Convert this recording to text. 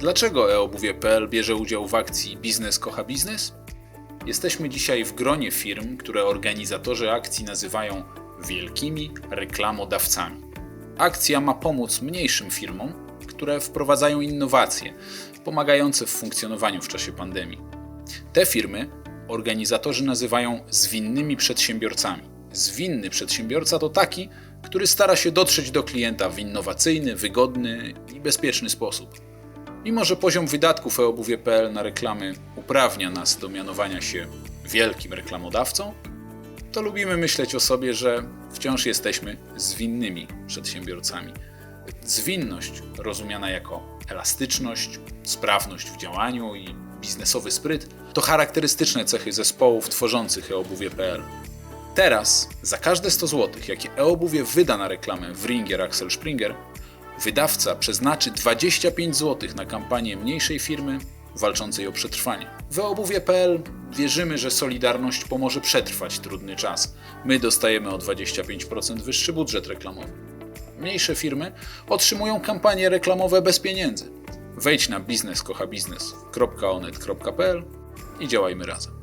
Dlaczego eobuwie.pl bierze udział w akcji Biznes kocha biznes? Jesteśmy dzisiaj w gronie firm, które organizatorzy akcji nazywają wielkimi reklamodawcami. Akcja ma pomóc mniejszym firmom, które wprowadzają innowacje pomagające w funkcjonowaniu w czasie pandemii. Te firmy organizatorzy nazywają zwinnymi przedsiębiorcami. Zwinny przedsiębiorca to taki, który stara się dotrzeć do klienta w innowacyjny, wygodny i bezpieczny sposób. Mimo, że poziom wydatków eobuwie.pl na reklamy uprawnia nas do mianowania się wielkim reklamodawcą, to lubimy myśleć o sobie, że wciąż jesteśmy zwinnymi przedsiębiorcami. Zwinność, rozumiana jako elastyczność, sprawność w działaniu i biznesowy spryt, to charakterystyczne cechy zespołów tworzących eobuwie.pl. Teraz za każde 100 zł, jakie eobuwie wyda na reklamę w Axel Springer, wydawca przeznaczy 25 zł na kampanię mniejszej firmy walczącej o przetrwanie. W eobuwie.pl wierzymy, że Solidarność pomoże przetrwać trudny czas. My dostajemy o 25% wyższy budżet reklamowy. Mniejsze firmy otrzymują kampanie reklamowe bez pieniędzy. Wejdź na bizneskohabiznes.onet.pl i działajmy razem.